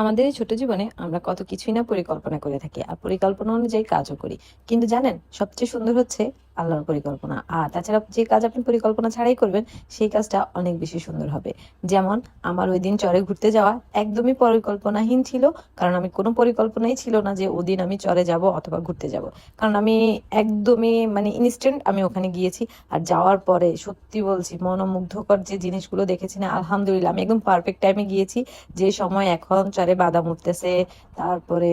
আমাদের এই ছোট জীবনে আমরা কত কিছুই না পরিকল্পনা করে থাকি। আর পরিকল্পনা অনুযায়ী কাজও করি। কিন্তু জানেন, সবচেয়ে সুন্দর হচ্ছে আল্লাহর পরিকল্পনা। আর তাছাড়া যে কাজ আপনি পরিকল্পনা ছাড়াই করবেন, সেই কাজটা অনেক বেশি সুন্দর হবে। যেমন, আমার ওই দিন চরে ঘুরতে যাওয়া একদমই পরিকল্পনাহীন ছিল, কারণ আমি কোনো পরিকল্পনাই ছিল না যে ওদিন আমি চরে যাব অথবা ঘুরতে যাব। কারণ আমি একদমই মানে ইনস্ট্যান্ট আমি ওখানে গিয়েছি, আর যাওয়ার পরে সত্যি বলছি, মনোমুগ্ধকর যে জিনিসগুলো দেখেছি না, আলহামদুলিল্লাহ, আমি একদম পারফেক্ট টাইমে গিয়েছি। যে সময় এখন চরে বাদাম উঠতেছে, তারপরে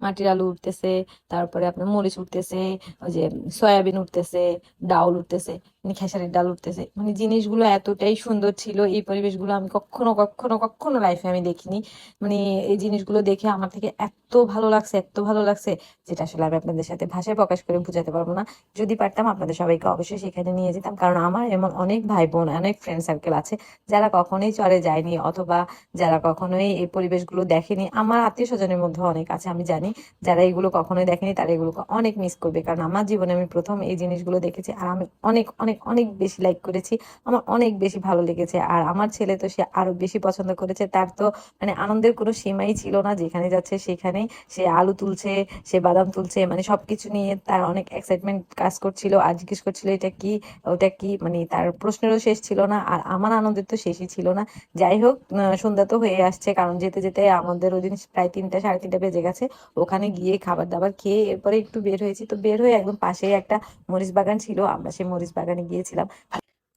মাটির আলু উঠতেছে তারপরে আপনার মরিচ উঠতেছে ওই যে সয়াবিন উঠতেছে ডাউল উঠতেছে। মানে খেসারির ডাল উঠতেছে। মানে জিনিসগুলো এতটাই সুন্দর ছিল, এই পরিবেশগুলো আমি কখনো কখনো কখনো লাইফে আমি দেখিনি। মানে এই জিনিসগুলো দেখে আমার থেকে এত ভালো লাগছে, এত ভালো লাগছে, যেটা আসলে আমি আপনাদের সাথে ভাষায় প্রকাশ করে বোঝাতে পারব না। যদি পারতাম আপনাদের সবাইকে অবশ্যই সেখানে নিয়ে যেতাম, কারণ আমার এমন অনেক ভাই বোন অনেক ফ্রেন্ড সার্কেল আছে, যারা কখনোই চরে যায়নি, অথবা যারা কখনোই এই পরিবেশগুলো দেখেনি। আমার আত্মীয় স্বজনের মধ্যে অনেক আছে, আমি জানি। যারা এগুলো কখনোই দেখেনি, তারা এগুলোকে অনেক মিস করবে, কারণ আমার জীবনে আমি প্রথম এই জিনিসগুলো দেখেছি, আর আমি অনেক অনেক অনেক অনেক বেশি লাইক করেছি। আমার অনেক বেশি ভালো লেগেছে। আর আমার ছেলে তো সে আরও বেশি পছন্দ করেছে। তার তো মানে আনন্দের কোনো সীমাই ছিল না। যেখানে যাচ্ছে সেখানে সে আলু তুলছে, সে বাদাম তুলছে মানে সবকিছু নিয়ে তার অনেক এক্সাইটমেন্ট কাজ করছিল। আর জিজ্ঞেস করছিল, এটা কি? ওটা কি? মানে তার প্রশ্নেরও শেষ ছিল না। আর আমার আনন্দের তো শেষই ছিল না। যাই হোক সন্ধ্যা তো হয়ে আসছে। কারণ যেতে যেতে আমাদের ওই দিন প্রায় তিনটা, সাড়ে তিনটা বেজে গেছে। ওখানে গিয়ে খাবার দাবার খেয়ে এরপরে একটু বের হয়েছি। তো বের হয়ে একদম পাশেই একটা মরিচ বাগান ছিল। আমরা সেই মরিচ বাগানে গিয়েছিলাম।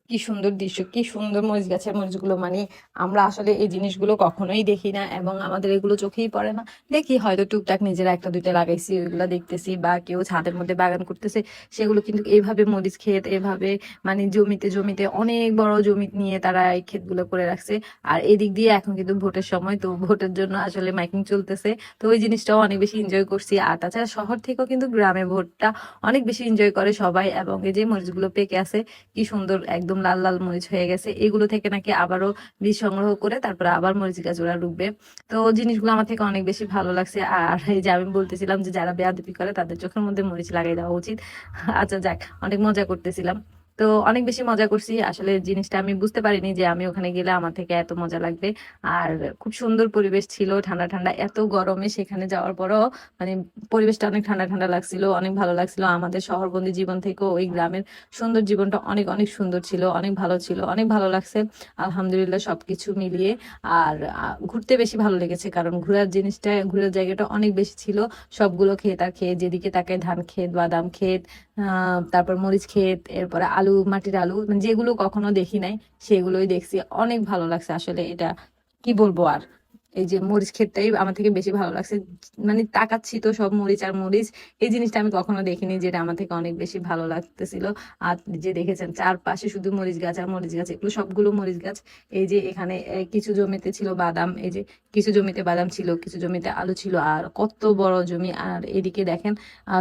কি সুন্দর দৃশ্য, কি সুন্দর মরিচ গাছের মরিচগুলো মানে আমরা আসলে এই জিনিসগুলো কখনোই দেখি না এবং আমাদের এগুলো চোখেই পড়ে না। দেখি হয়তো টুকটাক নিজেরা একটা, দুইটা লাগাইছি, ওইগুলো দেখতেছি বা কেউ ছাদের মধ্যে বাগান করতেছে, সেগুলো কিন্তু এইভাবে মরিচ ক্ষেত, এভাবে মানে জমিতে জমিতে অনেক বড় জমি নিয়ে তারা এই ক্ষেতগুলো করে রাখছে। আর এদিক দিয়ে এখন কিন্তু ভোটের সময়, তো ভোটের জন্য আসলে মাইকিং চলতেছে। তো ওই জিনিসটাও অনেক বেশি এনজয় করছি। আর তাছাড়া শহর থেকেও কিন্তু গ্রামে ভোটটা অনেক বেশি এনজয় করে সবাই এবং এই যে মরিচগুলো পেকে আছে, কি সুন্দর, একদম লাল লাল মরিচ হয়ে গেছে, এগুলো থেকে নাকি আবারও বীজ সংগ্রহ করে তারপরে আবার মরিচ গাছ ওরা রুখবে। তো জিনিসগুলো আমার থেকে অনেক বেশি ভালো লাগছে। আর এই যে আমি বলতেছিলাম যে যারা বেয়াদবি করে তাদের চোখের মধ্যে মরিচ লাগাই দেওয়া উচিত। আচ্ছা যাক, অনেক মজা করতেছিলাম। তো অনেক বেশি মজা করছি। আসলে জিনিসটা আমি বুঝতে পারিনি যে আমি ওখানে গেলে আমার থেকে এত মজা লাগবে। আর খুব সুন্দর পরিবেশ ছিল ঠান্ডা ঠান্ডা এত গরমে সেখানে যাওয়ার পরও মানে পরিবেশটা অনেক ঠান্ডা ঠান্ডা লাগছিল অনেক ভালো লাগছিল। আমাদের শহরবন্দি জীবন থেকেও ওই গ্রামের সুন্দর জীবনটা অনেক অনেক সুন্দর ছিল অনেক ভালো ছিল অনেক ভালো লাগছে। আলহামদুলিল্লাহ সবকিছু মিলিয়ে আর ঘুরতে বেশি ভালো লেগেছে কারণ ঘোরার জিনিসটা ঘোরার জায়গাটা অনেক বেশি ছিল। সবগুলো ক্ষেত আর খেয়ে যেদিকে তাকে ধান ক্ষেত বাদাম আহ, তারপর মরিচ ক্ষেত এরপরে আলু মাটির আলু মানে যেগুলো কখনো দেখি নাই, সেগুলোই দেখছি। অনেক ভালো লাগছে আসলে এটা। কি বলব আর? এই যে মরিচ ক্ষেতটাই আমার থেকে বেশি ভালো লাগছে। মানে তাকাচ্ছি তো সব মরিচ আর মরিচ। এই জিনিসটা আমি কখনো দেখিনি যেটা আমার থেকে অনেক বেশি ভালো লাগতেছিল। আর যে দেখেছেন চারপাশে শুধু মরিচ গাছ আর মরিচ গাছ, এগুলো সবগুলো মরিচ গাছ। এই যে এখানে কিছু জমিতে ছিল বাদাম, এই যে কিছু জমিতে বাদাম ছিল, কিছু জমিতে আলু ছিল, আর কত বড় জমি। আর এদিকে দেখেন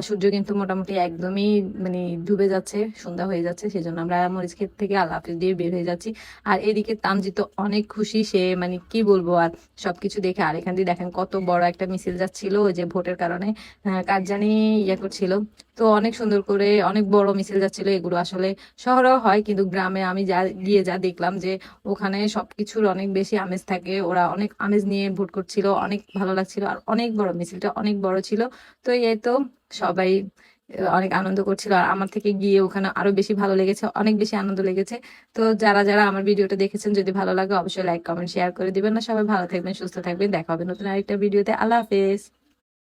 সূর্য কিন্তু মোটামুটি একদমই মানে ডুবে যাচ্ছে, সন্ধ্যা হয়ে যাচ্ছে, সেজন্য আমরা মরিচ ক্ষেত থেকে আল্লাহ হাফিজ দিয়ে বের হয়ে যাচ্ছি। আর এদিকে তামজিৎ অনেক খুশি, সে মানে কি বলব আর সবকিছু দেখে। আর এখান দিয়ে দেখেন কত বড় একটা মিছিল যাচ্ছিল যে ভোটের কারণে কার জানি ইয়ে করছিল। তো অনেক সুন্দর করে অনেক বড় মিছিল যাচ্ছিল, এগুলো আসলে শহরেও হয়, কিন্তু গ্রামে আমি যা গিয়ে যা দেখলাম যে ওখানে সবকিছুর অনেক বেশি আমেজ থাকে, ওরা অনেক আমেজ নিয়ে ভোট করছিল, অনেক ভালো লাগছিল, আর অনেক বড় মিছিলটা অনেক বড় ছিল। তো এই তো সবাই অনেক আনন্দ করছিল। আর আমার থেকে গিয়ে ওখানে আরও বেশি ভালো লেগেছে, অনেক বেশি আনন্দ লেগেছে। তো যারা যারা আমার ভিডিওটা দেখেছেন, যদি ভালো লাগে অবশ্যই লাইক কমেন্ট শেয়ার করে দিবেন। না সবাই ভালো থাকবেন, সুস্থ থাকবেন। দেখা হবে নতুন আরেকটা ভিডিওতে। আল্লাহ হাফেজ।